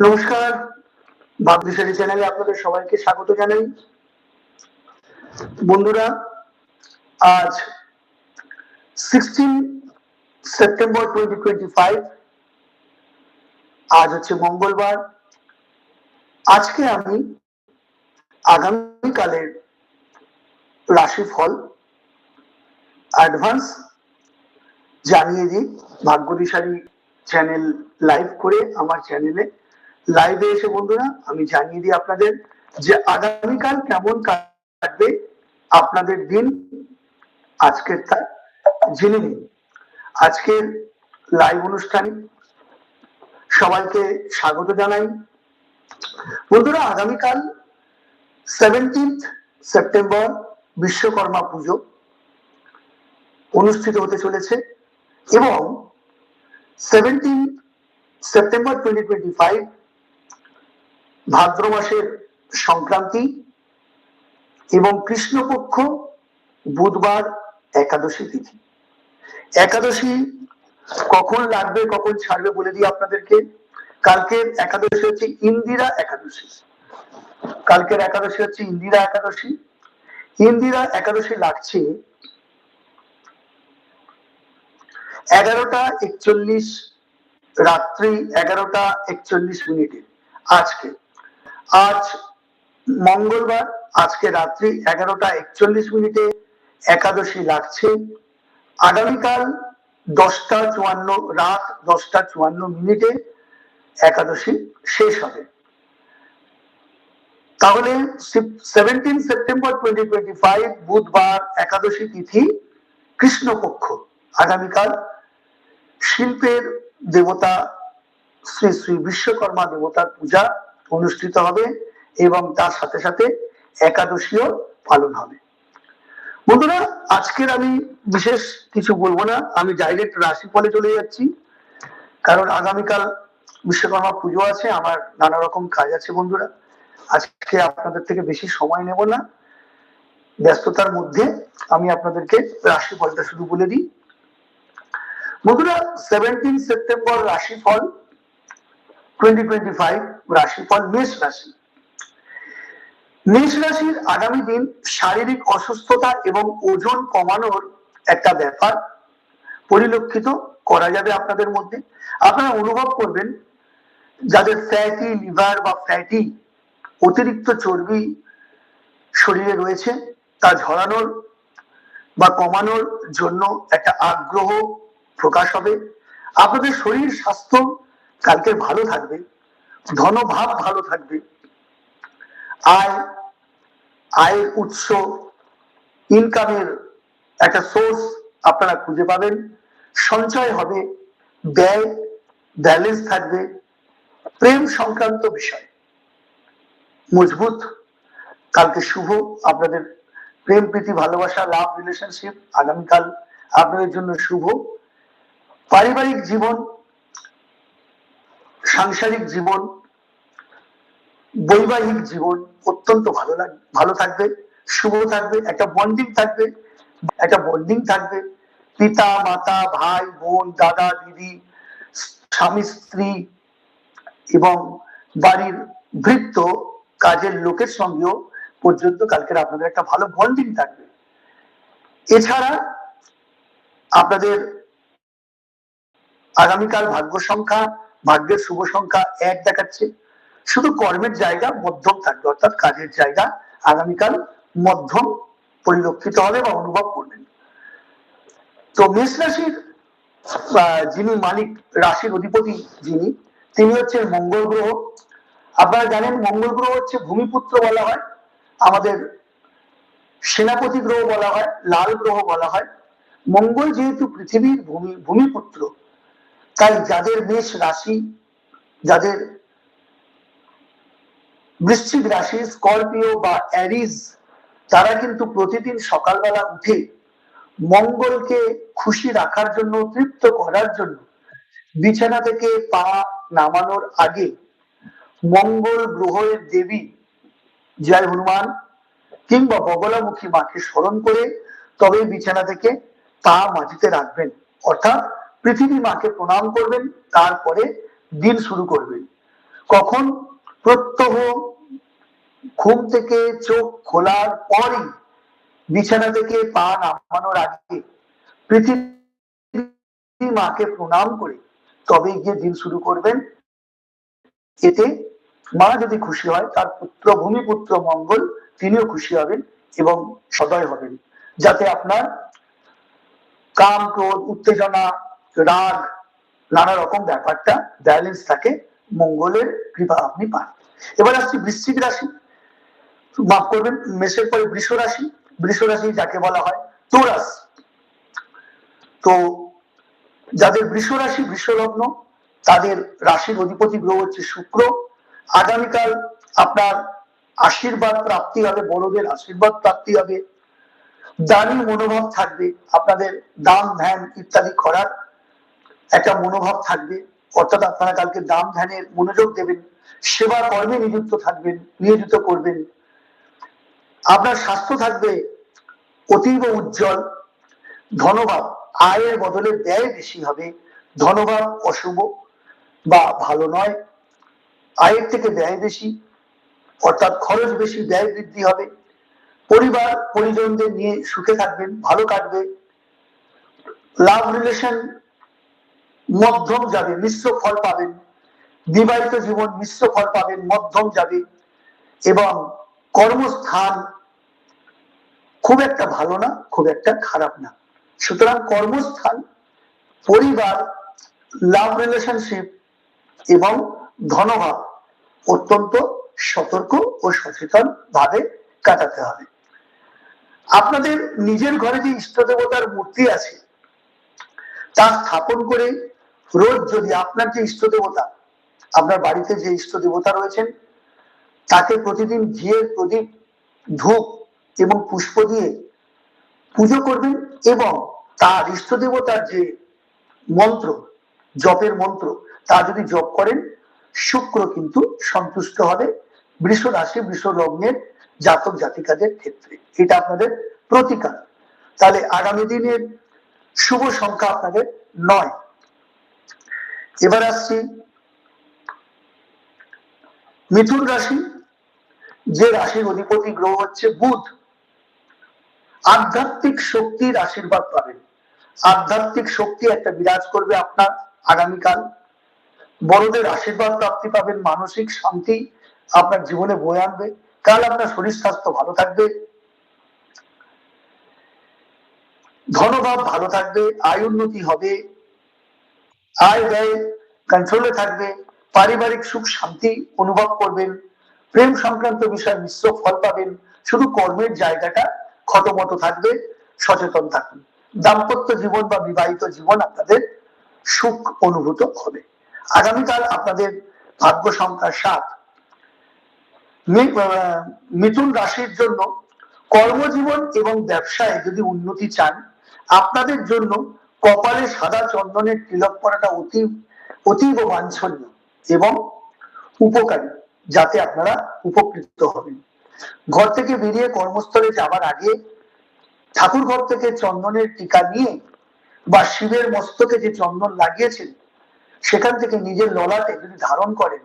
নমস্কার ভাগ্যশালী চ্যানেলে আপনাদের সবাইকে স্বাগত জানাই। বন্ধুরা, আজ সেপ্টেম্বর ফাইভ আজ হচ্ছে মঙ্গলবার। আজকে আমি আগামীকালের রাশিফল অ্যাডভান্স জানিয়ে দিই ভাগ্যদিশালী চ্যানেল লাইভ করে আমার চ্যানেলে লাইভে এসে বন্ধুরা, আমি জানিয়ে দিই আপনাদের যে আগামীকাল কেমন কাটবে আপনাদের দিন, আজকের তা জেনে নিন। আজকের লাইভ অনুষ্ঠানে সবাইকে স্বাগত জানাই। বন্ধুরা, আগামীকাল সেভেন্টিন্থ সেপ্টেম্বর বিশ্বকর্মা পুজো। অনুষ্ঠিত হতে চলেছে এবং seventeen September twenty twenty five ভাদ্র মাসের সংক্রান্তি এবং কৃষ্ণপক্ষ বুধবার একাদশী তিথি। একাদশী কখন লাগবে, কখন ছাড়বে বলে দিই আপনাদেরকে। কালকের একাদশী হচ্ছে ইন্দিরা একাদশী। কালকের একাদশী হচ্ছে ইন্দিরা একাদশী। ইন্দিরা একাদশী লাগছে এগারোটা একচল্লিশ রাত্রি এগারোটা একচল্লিশ মিনিটে। আজকে। আজ মঙ্গলবার, আজকে রাত্রি এগারোটা একচল্লিশ মিনিটে একাদশী লাগছে। আগামীকাল দশটা চুয়ান্ন, রাত দশটা চুয়ান্ন মিনিটে একাদশী শেষ হবে। তাহলে seventeen September twenty twenty five বুধবার একাদশী তিথি কৃষ্ণপক্ষ। আগামীকাল শিল্পের দেবতা শ্রী শ্রী বিশ্বকর্মা দেবতার পূজা অনুষ্ঠিত হবে এবং তার সাথে সাথে একাদশীও পালন হবে। বন্ধুরা, আজকের আমি বিশেষ কিছু বলব না। আমি ডাইরেক্ট রাশিফলে চলে যাচ্ছি। কারণ আগামীকাল বিশ্বকর্মা পুজো আছে, আমার নানা রকম কাজ আছে বন্ধুরা। আজকে আপনাদের থেকে বেশি সময় নেব না। ব্যস্ততার মধ্যে আমি আপনাদেরকে রাশিফলটা শুধু বলে দিই। বন্ধুরা সেভেন্টিন সেপ্টেম্বর রাশিফল টোয়েন্টি টোয়েন্টি ফাইভ রাশিফল, মেষ রাশি। মেষ রাশির আগামী দিন শারীরিক অসুস্থতা এবং ওজন কমানোর একটা ব্যাপার পরিলক্ষিত করা যাবে আপনাদের মধ্যে। আপনারা অনুভব করবেন, যাদের ফ্যাটি লিভার বা ফ্যাটি অতিরিক্ত চর্বি শরীরে রয়েছে, তা ঝরানোর বা কমানোর জন্য একটা আগ্রহ প্রকাশ হবে। আপনাদের শরীর, স্বাস্থ্য কালকে ভালো থাকবে, ধনভাব ভালো থাকবে। আয়, আয়ের উৎস ইনকামের একটা সোর্স আপনারা খুঁজে পাবেন। সঞ্চয় হবে, ব্যয় ব্যালেন্স থাকবে। প্রেম সংক্রান্ত বিষয়। মজবুত। কালকে শুভ। আপনাদের প্রেম, প্রীতি, ভালোবাসা লাভ রিলেশনশিপ আগামীকাল আপনাদের জন্য শুভ। পারিবারিক জীবন, সাংসারিক জীবন, বৈবাহিক জীবন অত্যন্ত ভালো লাগবে ভালো থাকবে, শুভ থাকবে, একটা বন্ডিং থাকবে, একটা বন্ডিং থাকবে। পিতা, মাতা, ভাই, বোন, দাদা, দিদি, স্বামী, স্ত্রী এবং বাড়ির ভৃত্য কাজের লোকের সঙ্গেও পর্যন্ত কালকের আপনাদের একটা ভালো বন্ডিং থাকবে। এছাড়া আপনাদের আগামীকাল ভাগ্য সংখ্যা, ভাগ্যের শুভ সংখ্যা এক দেখাচ্ছে। শুধু কর্মের জায়গা, মধ্যম থাকবে, অর্থাৎ কাজের জায়গা আগামীকাল মধ্যম পরিলক্ষিত হবে বা অনুভব করবেন। তো মেষ রাশির যিনি মালিক, রাশির অধিপতি যিনি, তিনি হচ্ছেন মঙ্গল গ্রহ। আপনারা জানেন মঙ্গল গ্রহ হচ্ছে ভূমিপুত্র বলা হয়। আমাদের সেনাপতি গ্রহ বলা হয়, লাল গ্রহ বলা হয়। মঙ্গল যেহেতু পৃথিবীর ভূমি, ভূমিপুত্র তাই যাদের মেষ রাশি, যাদের বৃশ্চিক রাশি, স্করপিও বা অ্যারিজ, তারা কিন্তু প্রতিদিন সকালবেলা উঠে মঙ্গলকে খুশি রাখার জন্য, তৃপ্ত করার জন্য বিছানা থেকে পা নামানোর আগে মঙ্গল গ্রহের দেবী জয় হনুমান কিংবা বগলামুখী মাকে স্মরণ করে তবে বিছানা থেকে পা মাটিতে রাখবেন। অর্থাৎ পৃথিবী মাকে প্রণাম করবেন, তারপরে দিন শুরু করবেন। কখন? প্রত্যহ ঘুম থেকে চোখ খোলার পরই বিছানা থেকে পা নামানোর আগে পৃথিবী মাকে প্রণাম করে তবে গিয়ে দিন শুরু করবেন। এতে মা যদি খুশি হয়, তার পুত্র ভূমিপুত্র মঙ্গল, তিনিও খুশি হবেন এবং সদয় হবেন। যাতে আপনার কাম ক্রোধ উত্তেজনা রাগ নানা রকম ব্যাপারটা ব্যালেন্স থাকে, মঙ্গলের কৃপা আপনি পান। এবার আসছি বৃশ্চিক রাশি। মাফ করবেন, মেষের পরে বৃষ রাশি। বৃষ রাশি যাকে বলা হয় তোরাস তো যাদের বৃষ রাশি, বৃষ লগ্ন, তাদের রাশির অধিপতি গ্রহ হচ্ছে শুক্র। আগামীকাল আপনার আশীর্বাদ প্রাপ্তি হবে, বড়দের আশীর্বাদ প্রাপ্তি হবে। দানি মনোভাব থাকবে, আপনাদের দান, ধ্যান ইত্যাদি করার একটা মনোভাব থাকবে, অর্থাৎ আপনারা কালকে দান ধ্যানের মনোযোগ দেবেন, সেবা কর্মে নিযুক্ত থাকবেন, নিয়োজিত করবেন। আপনার স্বাস্থ্য থাকবে অতীব উজ্জ্বল, ধনভাব আয়ের বদলে ব্যয় বেশি হবে, ধনভাব অশুভ বা ভালো নয়, আয়ের থেকে ব্যয় বেশি, অর্থাৎ খরচ বেশি, ব্যয় বৃদ্ধি হবে। পরিবার, পরিজনদের নিয়ে সুখে থাকবেন, ভালো কাটবে। লাভ রিলেশন মধ্যম যাবে, মিশ্র ফল পাবেন বিবাহিত জীবন মিশ্র ফল পাবেন মধ্যম যাবে। এবং কর্মস্থান খুব একটা ভালো না, খুব একটা খারাপ না। সুতরাং কর্মস্থান, পরিবার লাভ রিলেশনশিপ এবং ধনভাব অত্যন্ত সতর্ক ও সচেতন ভাবে কাটাতে হবে। আপনাদের নিজের ঘরে যে ইষ্ট দেবতার মূর্তি আছে, তা স্থাপন করে রোজ যদি আপনার যে ইষ্ট দেবতা, আপনার বাড়িতে যে ইষ্ট দেবতা রয়েছেন, তাকে প্রতিদিন ঘিয়ের প্রদীপ, ধূপ এবং পুষ্প দিয়ে পুজো করবেন এবং তার ইষ্ট দেবতার যে মন্ত্র, জপের মন্ত্র, তা যদি জপ করেন, শুক্র কিন্তু সন্তুষ্ট হবে বৃষ রাশি বৃষ লগ্নের জাতক জাতিকাদের ক্ষেত্রে। এটা আপনাদের প্রতিকার। তাহলে আগামী দিনের শুভ সংখ্যা আপনাদের নয়। এবার আসছি মিথুন রাশি, যে রাশির অধিপতি গ্রহ হচ্ছে বুধ। আধ্যাত্মিক শক্তির আশীর্বাদ পাবেন আধ্যাত্মিক শক্তি একটা বিরাজ করবে আপনার আগামীকাল। বড়দের আশীর্বাদ প্রাপ্তি পাবেন, মানসিক শান্তি আপনার জীবনে বয়ে আনবে। কাল আপনার শরীর স্বাস্থ্য ভালো থাকবে। ধনভাব ভালো থাকবে, আয় উন্নতি হবে আয় ব্যয় কন্ট্রোলে থাকবে, পারিবারিক সুখ, শান্তি অনুভব করবেন, প্রেম সংক্রান্ত বিষয়ে মিশ্র ফল পাবেন, শুধু কর্মের জায়গাটা ক্ষতমত থাকবে, সচেতন থাকুন। দাম্পত্য জীবন বা বিবাহিত জীবন আপনাদের সুখ অনুভূত হবে। আগামীকাল আপনাদের ভাগ্য সংখ্যা সাত। মিথুন রাশির জন্য কর্মজীবন এবং ব্যবসায় যদি উন্নতি চান, আপনাদের জন্য কপালে সাদা চন্দনের তিলক পরাটা অতি, অতীব বাঞ্ছনীয় এবং উপকারী, যাতে আপনারা উপকৃত হবেন। ঘর থেকে বেরিয়ে কর্মস্থলে যাবার আগে ঠাকুর ঘর থেকে চন্দনের টিকা নিয়ে বা শিবের মস্তকে যে চন্দন লাগিয়েছেন, সেখান থেকে নিজের ললাটে যদি ধারণ করেন,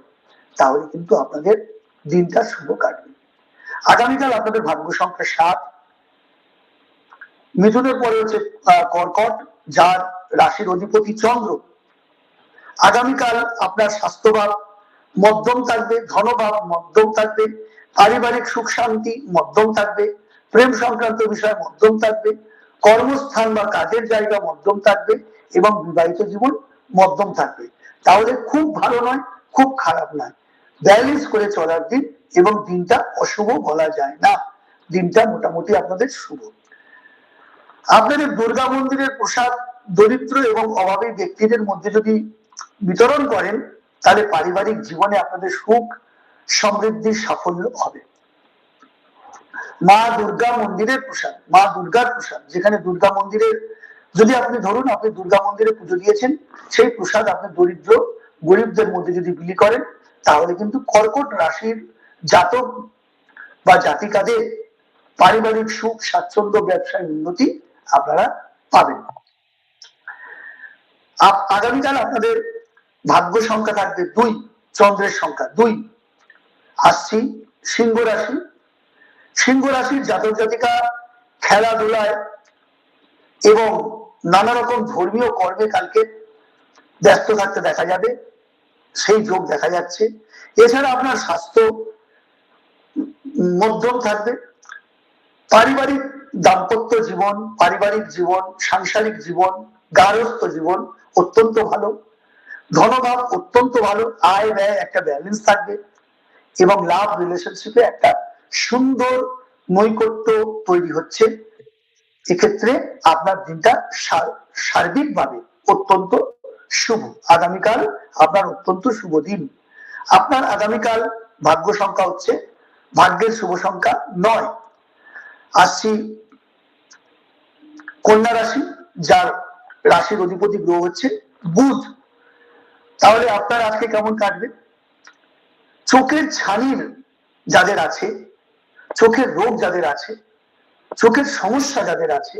তাহলে কিন্তু আপনাদের দিনটা শুভ কাটবে। আগামীকাল আপনাদের ভাগ্য সংখ্যা সাত মিথুনের পরে হচ্ছে কর্কট, যার রাশির অধিপতি চন্দ্র। আগামীকাল আপনার স্বাস্থ্যভাব মধ্যম থাকবে, ধনভাব মধ্যম থাকবে, পারিবারিক সুখ শান্তি মধ্যম থাকবে, প্রেম সংক্রান্ত বিষয় মধ্যম থাকবে, কর্মস্থান বা কাজের জায়গা মধ্যম থাকবে এবং বিবাহিত জীবন মধ্যম থাকবে। তাহলে খুব ভালো নয়, খুব খারাপ নয়। ব্যালেন্স করে চলার দিন এবং দিনটা অশুভ বলা যায় না। দিনটা মোটামুটি আপনাদের শুভ। আপনাদের দুর্গা মন্দিরের প্রসাদ দরিদ্র এবং অভাবী ব্যক্তিদের মধ্যে যদি বিতরণ করেন, তাহলে পারিবারিক জীবনে আপনাদের সুখ সমৃদ্ধির সাফল্য হবে। মা দুর্গা মন্দিরের প্রসাদ, মা দুর্গার প্রসাদ, যেখানে দুর্গা মন্দিরের, যদি আপনি ধরুন আপনি দুর্গা মন্দিরে পুজো দিয়েছেন, সেই প্রসাদ আপনি দরিদ্র গরিবদের মধ্যে যদি বিলি করেন, তাহলে কিন্তু কর্কট রাশির জাতক বা জাতিকাদের পারিবারিক সুখ, স্বাচ্ছন্দ্য, ব্যবসায় উন্নতি আপনারা পাবেন। আগামীকাল আপনাদের ভাগ্য সংখ্যা থাকবে দুই, চন্দ্রের সংখ্যা দুই। আসছি সিংহ রাশি। সিংহ রাশির জাতক জাতিকা খেলাধুলায় এবং নানা রকম ধর্মীয় কর্মে কালকে ব্যস্ত থাকতে দেখা যাবে, সেই যোগ দেখা যাচ্ছে। এছাড়া আপনার স্বাস্থ্য মধ্যম থাকবে। পারিবারিক দাম্পত্য জীবন, পারিবারিক জীবন, সাংসারিক জীবন, গার্হস্থ্য জীবন অত্যন্ত ভালো। ধনভাব অত্যন্ত ভালো, আয় ব্যয় একটা ব্যালেন্স থাকবে এবং লাভ রিলেশনশিপে একটা সুন্দর নৈকট্য তৈরি হচ্ছে। এক্ষেত্রে আপনার দিনটা সার- সার্বিকভাবে অত্যন্ত শুভ। আগামীকাল আপনার অত্যন্ত শুভ দিন। আপনার আগামীকাল ভাগ্য সংখ্যা হচ্ছে, ভাগ্যের শুভ সংখ্যা নয়। আসছি কন্যা রাশি, যার রাশির অধিপতি গ্রহ হচ্ছে বুধ। তাহলে আপনার আজকে কেমন কাটবে? চোখের ছানির যাদের আছে, চোখের রোগ যাদের আছে, চোখের সমস্যা যাদের আছে,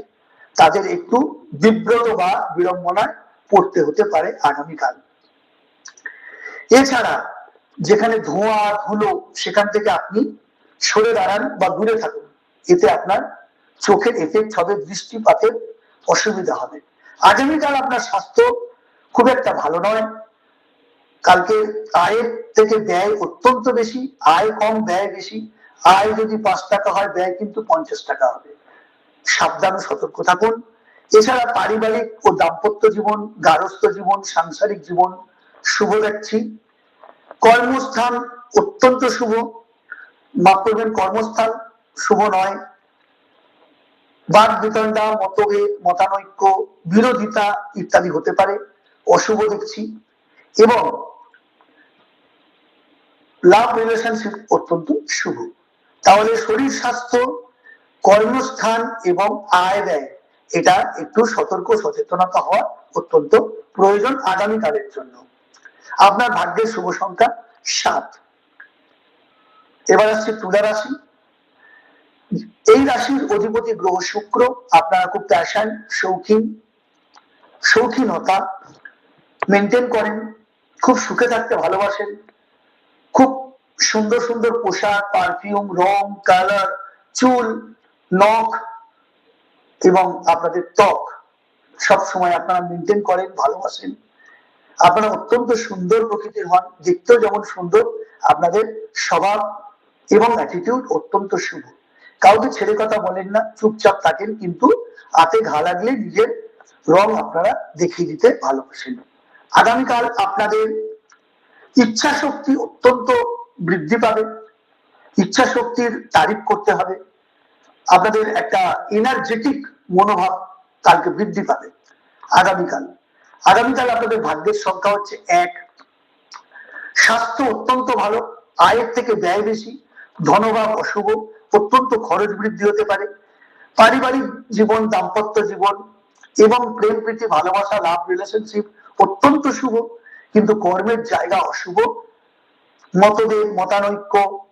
তাদের একটু বিব্রত বা বিড়ম্বনায় পড়তে হতে পারে আগামীকাল। এছাড়া যেখানে ধোঁয়া, ধুলো, সেখান থেকে আপনি সরে দাঁড়ান বা দূরে থাকুন। এতে আপনার চোখের এফেক্ট হবে, দৃষ্টিপাতের অসুবিধা হবে। আগামীকাল আপনার স্বাস্থ্য খুব একটা ভালো নয়। কালকে আয়ের থেকে ব্যয় অত্যন্ত বেশি, আয় কম, ব্যয় বেশি। আয় যদি পাঁচ টাকা হয়, ব্যয় কিন্তু পঞ্চাশ টাকা হবে। সাবধান সতর্ক থাকুন। এছাড়া পারিবারিক ও দাম্পত্য জীবন গারস্থ জীবন, সাংসারিক জীবন শুভ দেখছি কর্মস্থান অত্যন্ত শুভ। মাফ করবেন, কর্মস্থান শুভ নয়। বাদ বিতণ্ডা মতভেদ, মতানৈক্য, বিরোধিতা ইত্যাদি হতে পারে, অশুভ দেখছি। এবং লাভ রিলেশনশিপ অত্যন্ত শুভ। তাহলে শরীর স্বাস্থ্য, কর্মস্থান এবং আয় ব্যয়, এটা একটু সতর্ক, সচেতনতা হওয়া অত্যন্ত প্রয়োজন আগামীকালের জন্য। আপনার ভাগ্যের শুভ সংখ্যা সাত। এবার আসছে তুলা রাশি। এই রাশির অধিপতি গ্রহ শুক্র, আপনারা খুব প্যাশন, শৌখিন, শৌখিনতা মেনটেন করেন, খুব সুখে থাকতে ভালোবাসেন, খুব সুন্দর সুন্দর পোশাক পারফিউম রং কালার চুল, নখ এবং আপনাদের ত্বক, সব সময় আপনারা মেনটেন করেন, ভালোবাসেন। আপনারা অত্যন্ত সুন্দর প্রকৃতির হন, দেখতেও যেমন সুন্দর, আপনাদের স্বভাব এবং অ্যাটিটিউড অত্যন্ত শুভ। কাউকে ছেড়ে কথা বলেন না, চুপচাপ থাকেন, কিন্তু হাতে ঘা লাগলে নিজের রং আপনারা দেখিয়ে দিতে ভালোবাসেন। আগামীকাল আপনাদের ইচ্ছা শক্তি অত্যন্ত বৃদ্ধি পাবে ইচ্ছা শক্তির তারিফ করতে হবে, আপনাদের একটা এনার্জেটিক মনোভাব কালকে বৃদ্ধি পাবে আগামীকাল। আগামীকাল আপনাদের ভাগ্যের সংখ্যা হচ্ছে এক। স্বাস্থ্য অত্যন্ত ভালো, আয়ের থেকে ব্যয় বেশি, ধনভাব অশুভ অত্যন্ত খরচ বৃদ্ধি হতে পারে। পারিবারিক জীবন, দাম্পত্য জীবন এবং প্রেম, প্রীতি, ভালোবাসা লাভ রিলেশনশিপ অত্যন্ত শুভ। কিন্তু কর্মের জায়গা অশুভ। মতভেদ, মতানৈক্য,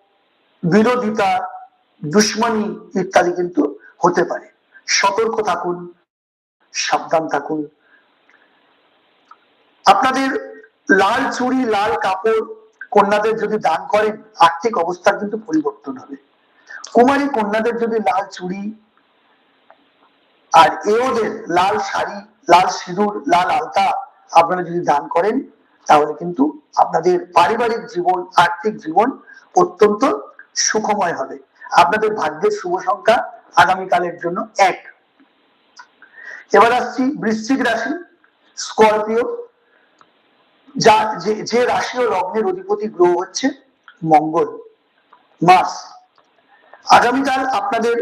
বিরোধিতা, দুশ্মনী ইত্যাদি কিন্তু হতে পারে। সতর্ক থাকুন, সাবধান থাকুন। আপনাদের লাল চুড়ি, লাল কাপড় কন্যাদের যদি দান করেন, আর্থিক অবস্থার কিন্তু পরিবর্তন হবে। কুমারী কন্যাদের যদি লাল চুড়ি আর এওদের লাল শাড়ি, লাল সিঁদুর, লাল আলতা আপনারা যদি দান করেন, তাহলে কিন্তু আপনাদের পারিবারিক জীবন, আর্থিক জীবন অত্যন্ত সুখময় হবে। আপনাদের ভাগ্যের শুভ সংখ্যা আগামীকালের জন্য এক। এবার আসছি বৃশ্চিক রাশি, স্করপিও, যা যে রাশি ও লগ্নের অধিপতি গ্রহ হচ্ছে মঙ্গল, মাস। আগামীকাল আপনাদের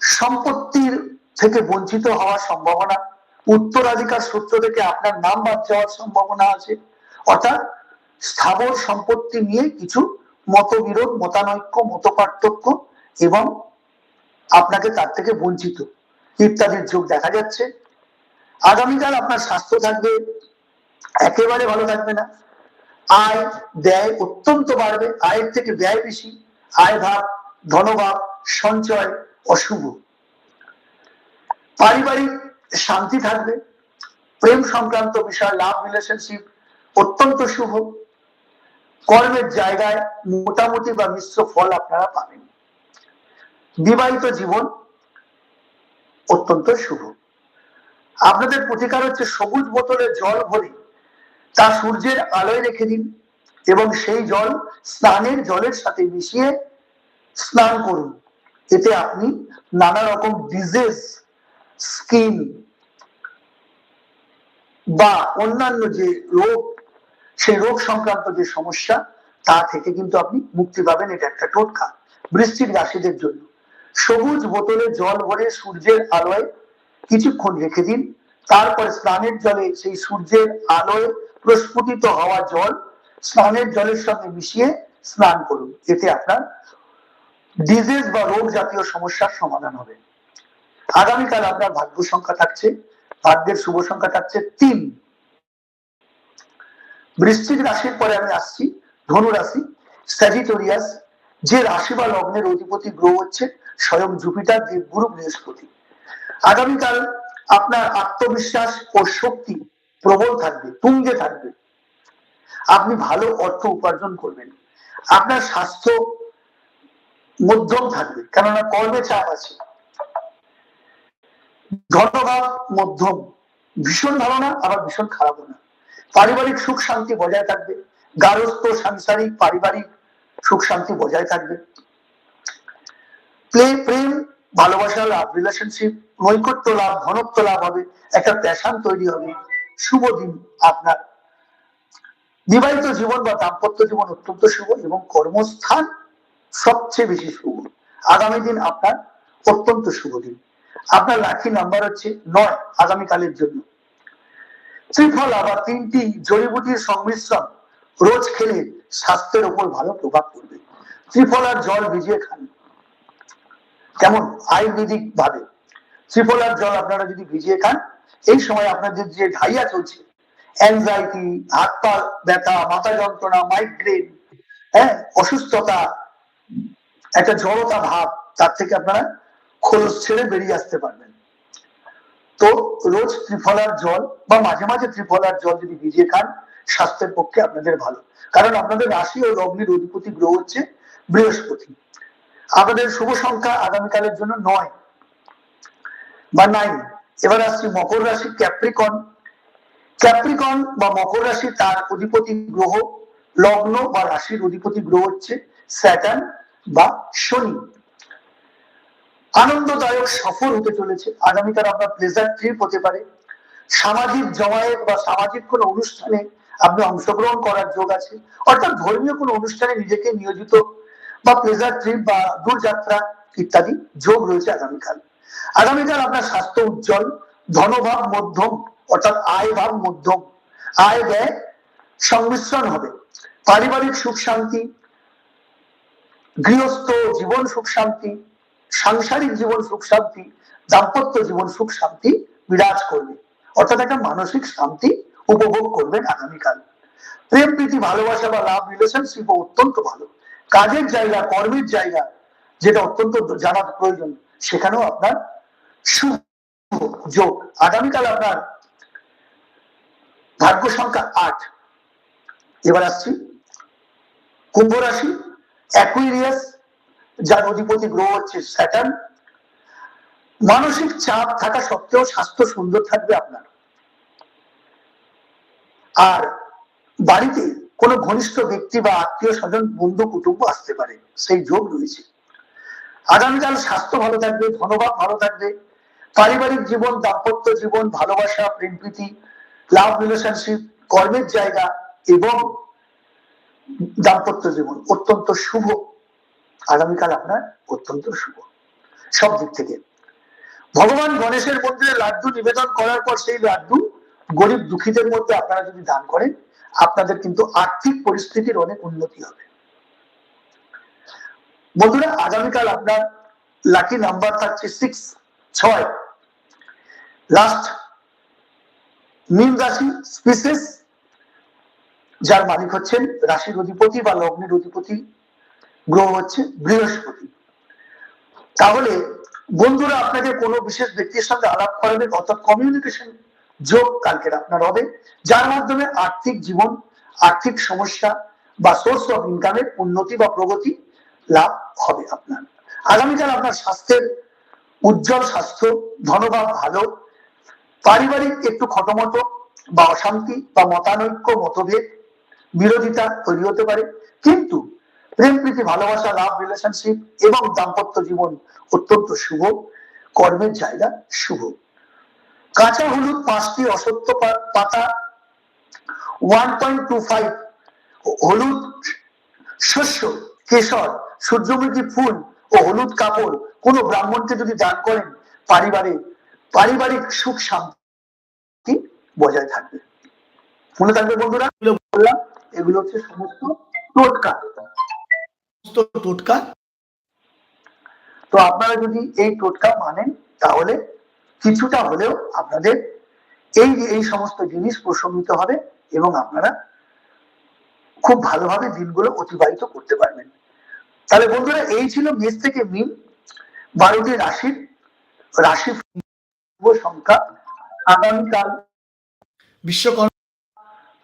সম্পত্তির থেকে বঞ্চিত হওয়ার সম্ভাবনা, উত্তরাধিকার সূত্র থেকে আপনার নাম বাদ যাওয়ার সম্ভাবনা আছে। অর্থাৎ স্থাবর সম্পত্তি নিয়ে কিছু মতবিরোধ, মতানৈক্য মত পার্থক্য এবং আপনাকে তার থেকে বঞ্চিত ইত্যাদির যোগ দেখা যাচ্ছে। আগামীকাল আপনার স্বাস্থ্য থাকবে, একেবারে ভালো থাকবে না। আয়, ব্যয় অত্যন্ত বাড়বে, আয়ের থেকে ব্যয় বেশি। আয় ভাব ধনভাব, সঞ্চয়, অশুভ। পারিবারিক শান্তি থাকবে, প্রেম সংক্রান্ত বিষয় লাভ রিলেশনশিপ অত্যন্ত শুভ। কর্মের জায়গায় মোটামুটি বা মিশ্র ফল আপনারা পাবেন। বিবাহিত জীবন অত্যন্ত শুভ। আপনাদের প্রতিকার হচ্ছে সবুজ বোতলে জল ভরে তা সূর্যের আলোয় রেখে দিন। এবং সেই জল স্নানের জলের সাথে মিশিয়ে স্নান করুন। এতে আপনি নানা রকম ডিজিজ স্কিন বা অন্যান্য যে রোগ, সেই রোগ সংক্রান্ত যে সমস্যা, তা থেকে কিন্তু আপনি মুক্তি পাবেন, এটা একটা টোটকা বৃষ্টির রাশিদের জন্য। সবুজ বোতলে জল ভরে সূর্যের আলোয় কিছুক্ষণ রেখে দিন। তারপরে স্নানের জলে সেই সূর্যের আলোয় প্রস্ফুটিত হওয়া জল স্নানের জলের সঙ্গে মিশিয়ে স্নান করুন, এতে আপনার ডিজিজ বা রোগ জাতীয় সমস্যার সমাধান হবে। আগামীকাল আপনার ভাগ্য সংখ্যা থাকছে, ভাগ্যের শুভ সংখ্যা থাকছে তিন। বৃশ্চিক রাশির পরে আমি আসছি, ধনু রাশি স্যাজিটোরিয়াস যে রাশি বা লগ্নের অধিপতি গ্রহ হচ্ছে, স্বয়ং জুপিটার দেবগুরু বৃহস্পতি। আগামীকাল আপনার আত্মবিশ্বাস ও শক্তি প্রবল থাকবে, তুঙ্গে থাকবে। আপনি ভালো অর্থ উপার্জন করবেন। আপনার স্বাস্থ্য মধ্যম থাকবে, কেননা কর্মে চাপ আছে। ধনভাব মধ্যম, ভীষণ ভালো না, আবার ভীষণ খারাপও না। পারিবারিক সুখ শান্তি বজায় থাকবে, গারস্থ সাংসারিক পারিবারিক সুখ শান্তি বজায় থাকবে। প্লে প্রেম, ভালোবাসা লাভ রিলেশনশিপ নৈকট্য লাভ ঘনত্ব লাভ হবে, একটা প্যাশন তৈরি হবে। শুভ দিন আপনার। বিবাহিত জীবন বা দাম্পত্য জীবন অত্যন্ত শুভ এবং কর্মস্থান সবচেয়ে বেশি শুভ। আগামী দিন আপনার অত্যন্ত শুভ দিন। আপনার লাকি নাম্বার হচ্ছে নয় আগামীকালের জন্য। ত্রিফলা বা তিনটি জড়িবুটির সংমিশ্রণ রোজ খেলে স্বাস্থ্যের উপর ভালো প্রভাব পড়বে। ত্রিফলার জল ভিজিয়ে খান। কেমন? আয়ুর্বেদিক ভাবে ত্রিফলার জল আপনারা যদি ভিজিয়ে খান, এই সময় আপনাদের যে ঢাইয়া চলছে অ্যাংজাইটি হাত পা ব্যথা, মাথা যন্ত্রণা মাইগ্রেন হ্যাঁ অসুস্থতা, একটা জড়তা ভাব, তার থেকে আপনারা খোলস ছেড়ে বেরিয়ে আসতে পারবেন। তো রোজ ত্রিফলার জল বা মাঝে মাঝে ত্রিফলার জল যদি ভিজিয়ে খান, স্বাস্থ্যের পক্ষে আপনাদের ভালো। কারণ আপনাদের রাশি ও লগ্নের অধিপতি গ্রহ হচ্ছে বৃহস্পতি। আপনাদের শুভ সংখ্যা আগামীকালের জন্য নয় বা নাইন এবার আসছি মকর রাশি ক্যাপ্রিকন ক্যাপ্রিকন বা মকর রাশি তার অধিপতি গ্রহ, লগ্ন বা রাশির অধিপতি গ্রহ হচ্ছে স্যাটার্ন বা শনি। আনন্দদায়ক সফর হতে চলেছে। আগামীকাল আপনার প্লেজার ট্রিপ হতে পারে। সামাজিক জমায়েত বা সামাজিক কোনো অনুষ্ঠানে আপনি অংশগ্রহণ করার যোগ আছে। অর্থাৎ ধর্মীয় কোনো অনুষ্ঠানে নিজেকে নিয়োজিত বা প্লেজার ট্রিপ বা দূরযাত্রা ইত্যাদি যোগ রয়েছে আগামীকাল। আগামীকাল আপনার স্বাস্থ্য উজ্জ্বল, ধনভাব, মধ্যম অর্থাৎ আয় ভাব মধ্যম। আয় ব্যয় সংমিশ্রণ হবে। পারিবারিক সুখ শান্তি, গৃহস্থ জীবন সুখ শান্তি, সাংসারিক জীবন সুখ শান্তি, দাম্পত্য জীবন সুখ শান্তি বিরাজ করবে। অর্থাৎ একটা মানসিক শান্তি উপভোগ করবেন আগামীকাল। প্রেম, প্রীতি, ভালোবাসা বা লাভ রিলেশনশিপ অত্যন্ত ভালো। কাজের জায়গা, কর্মের জায়গা যেটা অত্যন্ত জানা প্রয়োজন, সেখানেও আপনার শুভ যোগ আগামীকাল আপনার ভাগ্য সংখ্যা আট। এবার আসছি। কুম্ভ রাশি অ্যাকুইরিয়াস যার অধিপতি গ্রহ হচ্ছে স্যাটার্ন মানসিক চাপ থাকা সত্ত্বেও স্বাস্থ্য সুন্দর থাকবে আপনার। আর বাড়িতে কোনো ঘনিষ্ঠ ব্যক্তি বা আত্মীয় স্বজন, বন্ধু, কুটুম্ব আসতে পারে, সেই যোগ রয়েছে। আগামীকাল স্বাস্থ্য ভালো থাকবে, ধনভাব ভালো থাকবে। পারিবারিক জীবন, দাম্পত্য জীবন, ভালোবাসা, প্রেম, প্রীতি লাভ রিলেশনশিপ, কর্মের জায়গা এবং দাম্পত্য জীবন অত্যন্ত শুভ। আগামীকাল আপনার অত্যন্ত শুভ। সব দিক থেকে। ভগবান গণেশের মন্দিরে লাড্ডু নিবেদন করার পর সেই লাড্ডু গরিব দুঃখীদের মধ্যে আপনারা যদি দান করেন, আপনাদের কিন্তু আর্থিক পরিস্থিতির অনেক উন্নতি হবে। বন্ধুরা, আগামীকাল আপনার লাকি নাম্বার থাকছে সিক্স ছয়। লাস্ট মীন রাশি স্পিসিস যার মালিক হচ্ছেন রাশির অধিপতি বা লগ্নের অধিপতি, গ্রহ হচ্ছে বৃহস্পতি। তাহলে বন্ধুরা আপনাকে কোনো বিশেষ ব্যক্তির সঙ্গে আলাপ করাবে অর্থাৎ কমিউনিকেশন যোগ কালকের আপনার হবে, যার মাধ্যমে আর্থিক জীবন, আর্থিক সমস্যা বা সোর্স অফ ইনকামের উন্নতি বা প্রগতি লাভ হবে আপনার। আগামীকাল আপনার স্বাস্থ্যের উজ্জ্বল, স্বাস্থ্য, ধনভাব ভালো পারিবারিক একটু খটোমটো বা অশান্তি বা মতানৈক্য, মতভেদ, বিরোধিতা তৈরি হতে পারে। কিন্তু প্রেম, প্রীতি, ভালোবাসা লাভ রিলেশনশিপ এবং দাম্পত্য জীবন অত্যন্ত শুভ, কর্মের জায়গা শুভ। কাঁচা হলুদ পাঁচটি অসত্য পাতা ওয়ান পয়েন্ট টু ফাইভ হলুদ, শস্য, কেশর, সূর্যমুখী ফুল ও হলুদ কাপড় কোনো ব্রাহ্মণকে যদি দান করেন পারিবারিক পারিবারিক সুখ শান্তি বজায় থাকবে। মনে থাকবে বন্ধুরা? বললাম এগুলো হচ্ছে সমস্ত টোটকা। টোটকা? তো আপনারা যদি এই টোটকা মানেন তাহলে কিছুটা হলেও আপনাদের এই এই সমস্ত জিনিস প্রশমিত হবে এবং আপনারা খুব ভালোভাবে দিনগুলো অতিবাহিত করতে পারবেন। তাহলে বন্ধুরা এই ছিল মেষ থেকে মিন বারোটি রাশির রাশি সংখ্যা আগামীকাল বিশ্বকর্মা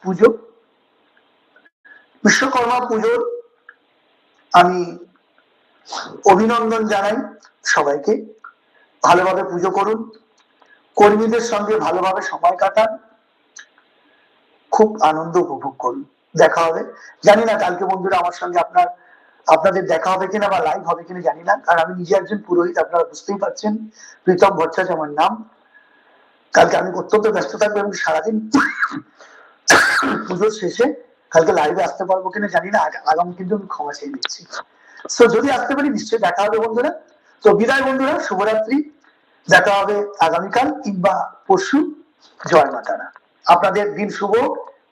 পুজো। বিশ্বকর্মা পুজোর আমি অভিনন্দন জানাই সবাইকে। ভালোভাবে পুজো করুন। কর্মীদের সঙ্গে ভালোভাবে সময় কাটান। খুব আনন্দ উপভোগ করুন। দেখা হবে। জানি না কালকে বন্ধুরা আমার সঙ্গে আপনার আপনাদের দেখা হবে কিনা বা লাইভ হবে কিনা জানি না। কারণ আমি নিজে একজন পুরোহিত, আপনারা বুঝতেই পারছেন। প্রীতম ভট্টাচার্য আমার নাম। কালকে আমি অত্যন্ত ব্যস্ত থাকব এবং সারাদিন পুজোর শেষে কালকে লাইভে আসতে পারব কিনা জানি না। আগ- আগামী কিন্তু আমি ক্ষমা চেয়ে নিচ্ছি। তো যদি আসতে পারি, নিশ্চয়ই দেখা হবে বন্ধুরা। তো বিদায় বন্ধুরা, শুভরাত্রি। দেখা হবে আগামীকাল কিংবা পরশু। জয় মাতারা আপনাদের দিন শুভ,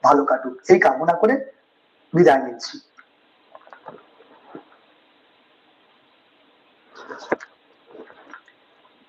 ভালো কাটুক। এই কামনা করে বিদায় নিচ্ছি। gracias.